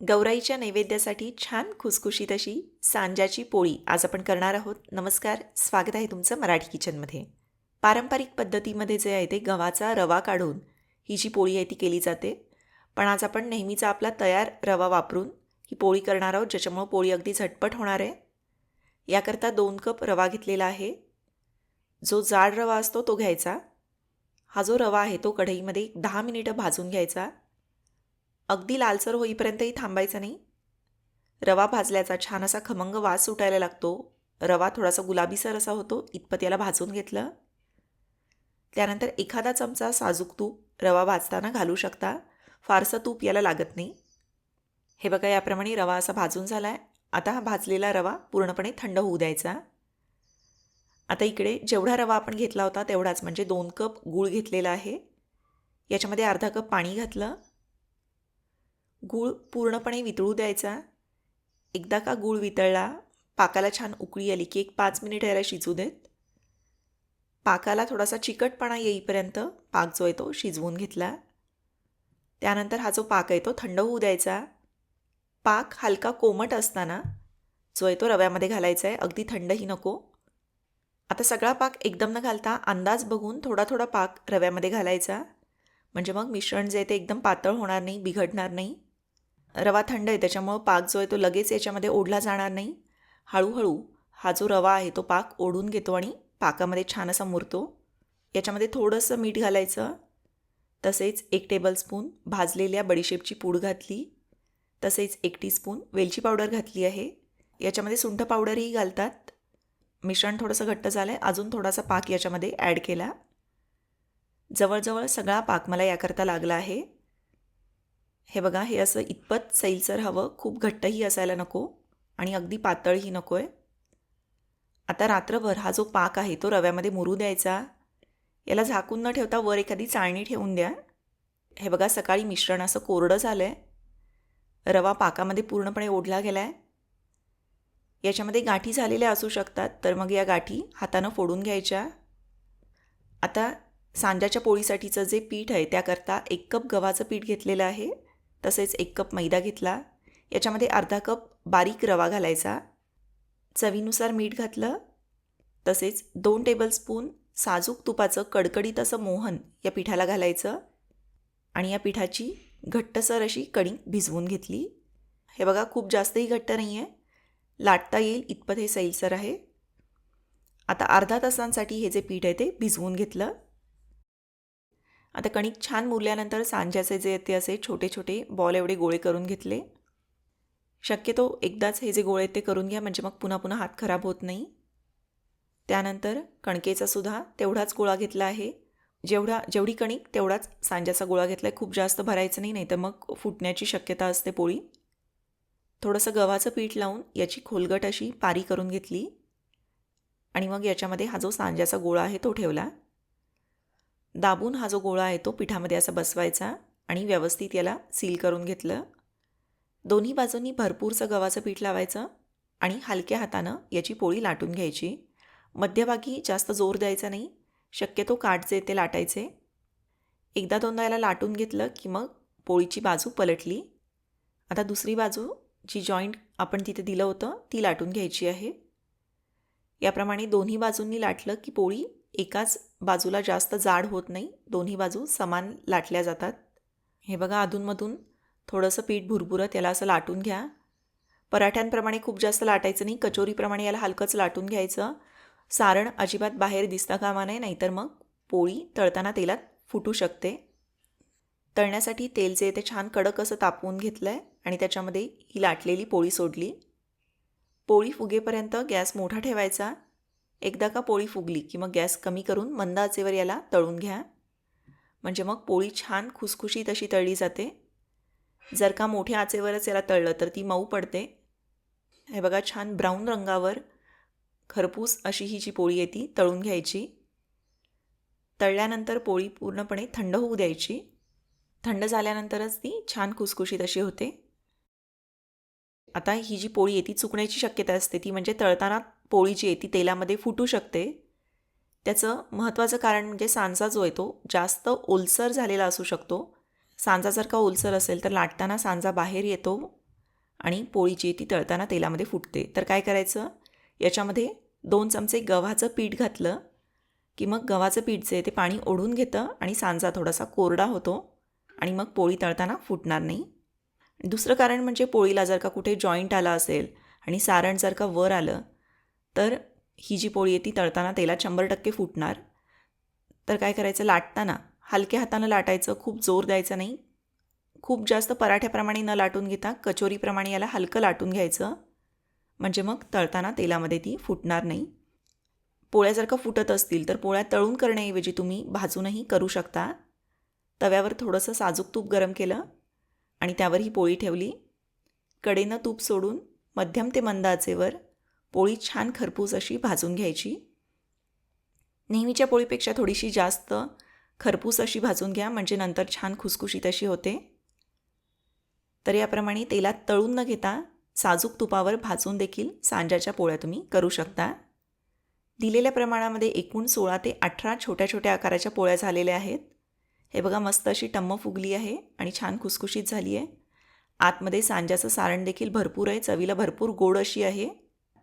गौराईच्या नैवेद्यासाठी छान खुसखुशीत अशी सांजाची पोळी आज आपण करणार आहोत. नमस्कार स्वागत आहे तुमचं मराठी किचनमध्ये. पारंपरिक पद्धतीमध्ये जे आहे ते गव्हाचा रवा काढून ही जी पोळी आहे ती केली जाते. पण आज आपण नेहमीचा आपला तयार रवा वापरून ही पोळी करणार आहोत ज्याच्यामुळं पोळी अगदी झटपट होणार आहे. याकरता दोन कप रवा घेतलेला आहे. जो जाड रवा असतो तो घ्यायचा. हा जो रवा आहे तो कढईमध्ये दहा मिनिटं भाजून घ्यायचा. अगदी लालसर होईपर्यंतही थांबायचं नाही. रवा भाजल्याचा छान असा खमंग वास सुटायला लागतो. रवा थोडासा गुलाबीसर असा होतो. इतपत याला भाजून घेतलं. त्यानंतर एखादा चमचा साजूक तूप रवा भाजताना घालू शकता. फारसं तूप याला लागत नाही. हे बघा याप्रमाणे रवा असा भाजून झाला आहे आता हा भाजलेला रवा पूर्णपणे थंड होऊ द्यायचा. आता इकडे जेवढा रवा आपण घेतला होता तेवढाच म्हणजे दोन कप गूळ घेतलेला आहे. याच्यामध्ये अर्धा कप पाणी घातलं. गूळ पूर्णपणे वितळू द्यायचा. एकदा का गूळ वितळला पाकाला छान उकळी आली की एक पाच मिनिट याला शिजू देत. पाकाला थोडासा चिकटपणा येईपर्यंत पाक जो आहे तो शिजवून घेतला. त्यानंतर हा जो पाक आहे तो थंड होऊ द्यायचा. पाक हलका कोमट असताना जो आहे तो रव्यामध्ये घालायचा आहे. अगदी थंडही नको. आता सगळा पाक एकदम न घालता अंदाज बघून थोडा थोडा पाक रव्यामध्ये घालायचा. म्हणजे मग मिश्रण जे आहे ते एकदम पातळ होणार नाही बिघडणार नाही. रवा थंड आहे त्याच्यामुळं पाक जो आहे तो लगेच याच्यामध्ये ओढला जाणार नाही. हळूहळू हा जो रवा आहे तो पाक ओढून घेतो आणि पाकामध्ये छान असा मुरतो. याच्यामध्ये थोडंसं मीठ घालायचं. तसेच एक टेबलस्पून भाजलेल्या बडीशेपची पूड घातली. तसेच एक टीस्पून वेलची पावडर घातली आहे. याच्यामध्ये सुंठ पावडरही घालतात. मिश्रण थोडंसं घट्ट झालं आहे अजून थोडासा पाक याच्यामध्ये ॲड केला. जवळजवळ सगळा पाक मला याकरता लागला आहे. हे बघा हे असं इतपत सैलसर हवं. खूप घट्टही असायला नको आणि अगदी पातळही नको आहे आता रात्रभर हा जो पाक आहे तो रव्यामध्ये मुरू द्यायचा. याला झाकून न ठेवता वर एखादी चाळणी ठेवून द्या. हे बघा सकाळी मिश्रण असं कोरडं झालं आहे रवा पाकामध्ये पूर्णपणे ओढला गेला आहे याच्यामध्ये गाठी झालेल्या असू शकतात तर मग या गाठी हातानं फोडून घ्यायच्या. आता सांजाच्या पोळीसाठीचं जे पीठ आहे त्याकरता एक कप गव्हाचं पीठ घेतलेलं आहे. तसेच एक कप मैदा घेतला. याच्यामध्ये अर्धा कप बारीक रवा घालायचा. चवीनुसार मीठ घातलं. तसेच दोन टेबलस्पून साजूक तुपाचं कडकडीत असं मोहन या पिठाला घालायचं. आणि या पिठाची घट्टसर अशी कणी भिजवून घेतली. हे बघा खूप जास्तही घट्ट नाही आहे लाटता येईल इतपत हे सैलसर आहे. आता अर्धा तासांसाठी हे जे पीठ आहे ते भिजवून घेतलं. आता कणिक छान मुरल्यानंतर सांज्याचे जे ते असे छोटे छोटे बॉल एवढे गोळे करून घेतले. शक्यतो एकदाच हे जे गोळे आहेत ते करून घ्या म्हणजे मग पुन्हा पुन्हा हात खराब होत नाही. त्यानंतर कणकेचा सुद्धा तेवढाच गोळा घेतला आहे. जेवढा जेवढी कणिक तेवढाच सांज्याचा गोळा घेतला आहे खूप जास्त भरायचं नाही नाही तर मग फुटण्याची शक्यता असते पोळी. थोडंसं गव्हाचं पीठ लावून याची खोलगट अशी पारी करून घेतली. आणि मग याच्यामध्ये हा जो सांज्याचा गोळा आहे तो ठेवला. दाबून हा जो गोळा आहे तो पिठामध्ये असा बसवायचा आणि व्यवस्थित याला सील करून घेतलं. दोन्ही बाजूंनी भरपूरचं गव्हाचं पीठ लावायचं आणि हलक्या हातानं याची पोळी लाटून घ्यायची. मध्यभागी जास्त जोर द्यायचा नाही शक्यतो काठचे ते लाटायचे. एकदा दोनदा याला लाटून घेतलं की मग पोळीची बाजू पलटली. आता दुसरी बाजू जी जॉईंट आपण तिथे दिलं होतं ती लाटून घ्यायची आहे. याप्रमाणे दोन्ही बाजूंनी लाटलं की पोळी एकाच बाजूला जास्त जाड होत नाही. दोन्ही बाजू समान लाटल्या जातात. हे बघा अधूनमधून थोडंसं पीठ भुरभुरत याला असं लाटून घ्या. पराठ्यांप्रमाणे खूप जास्त लाटायचं नाही. कचोरीप्रमाणे याला हलकंच लाटून घ्यायचं. सारण अजिबात बाहेर दिसता कामा नाही नाहीतर मग पोळी तळताना तेलात फुटू शकते. तळण्यासाठी तेल जे ते छान कडक असं तापवून घेतलं आहे आणि त्याच्यामध्ये ही लाटलेली पोळी सोडली. पोळी फुगेपर्यंत गॅस मोठा ठेवायचा. एकदा का पोळी फुगली की मग गॅस कमी करून मंद आचेवर याला तळून घ्या. म्हणजे मग पोळी छान खुसखुशीत अशी तळली जाते. जर का मोठ्या आचेवरच याला तळलं तर ती मऊ पडते. हे बघा छान ब्राऊन रंगावर खरपूस अशी ही जी पोळी आहे ती तळून घ्यायची. तळल्यानंतर पोळी पूर्णपणे थंड होऊ द्यायची. थंड झाल्यानंतरच ती छान खुसखुशीत अशी होते. आता ही जी पोळी आहे ती चुकण्याची शक्यता असते. ती म्हणजे तळताना पोळी जी आहे ती तेलामध्ये फुटू शकते. त्याचं महत्त्वाचं कारण म्हणजे सांजा जो आहे तो जास्त ओलसर झालेला असू शकतो. सांजा जर का ओलसर असेल तर लाटताना सांजा बाहेर येतो आणि पोळी जी आहे ती तळताना तेलामध्ये फुटते. तर काय करायचं? याच्यामध्ये दोन चमचे गव्हाचं पीठ घातलं की मग गव्हाचं पीठ जे आहे ते पाणी ओढून घेतं आणि सांजा थोडासा कोरडा होतो आणि मग पोळी तळताना फुटणार नाही. दुसरं कारण म्हणजे पोळीला जर का कुठे जॉईंट आला असेल आणि सारण जर का वर आलं तर ही जी पोळी आहे ती तळताना तेलात शंभर टक्के फुटणार. तर काय करायचं? लाटताना हलक्या हातानं लाटायचं खूप जोर द्यायचा नाही. खूप जास्त पराठ्याप्रमाणे न लाटून घेता कचोरीप्रमाणे याला हलकं लाटून घ्यायचं. म्हणजे मग तळताना तेलामध्ये ती फुटणार नाही. पोळ्या जर का फुटत असतील तर पोळ्या तळून करण्याऐवजी तुम्ही भाजूनही करू शकता. तव्यावर थोडंसं साजूक तूप गरम केलं आणि त्यावर ही पोळी ठेवली. कडेनं तूप सोडून मध्यम ते मंद आचेवर पोळी छान खरपूस अशी भाजून घ्यायची. नेहमीच्या पोळीपेक्षा थोडीशी जास्त खरपूस अशी भाजून घ्या म्हणजे नंतर छान खुसखुशीत अशी होते. तर याप्रमाणे तेलात तळून न घेता साजूक तुपावर भाजून देखील सांजाच्या पोळ्या तुम्ही करू शकता. दिलेल्या प्रमाणामध्ये एकूण सोळा ते अठरा छोट्या छोट्या आकाराच्या पोळ्या झालेल्या आहेत. हे बघा मस्त अशी टम्म फुगली आहे आणि छान खुसखुशीत झाली आहे. आतमध्ये सांज्याचं सारण देखील भरपूर आहे चवीला भरपूर गोड अशी आहे.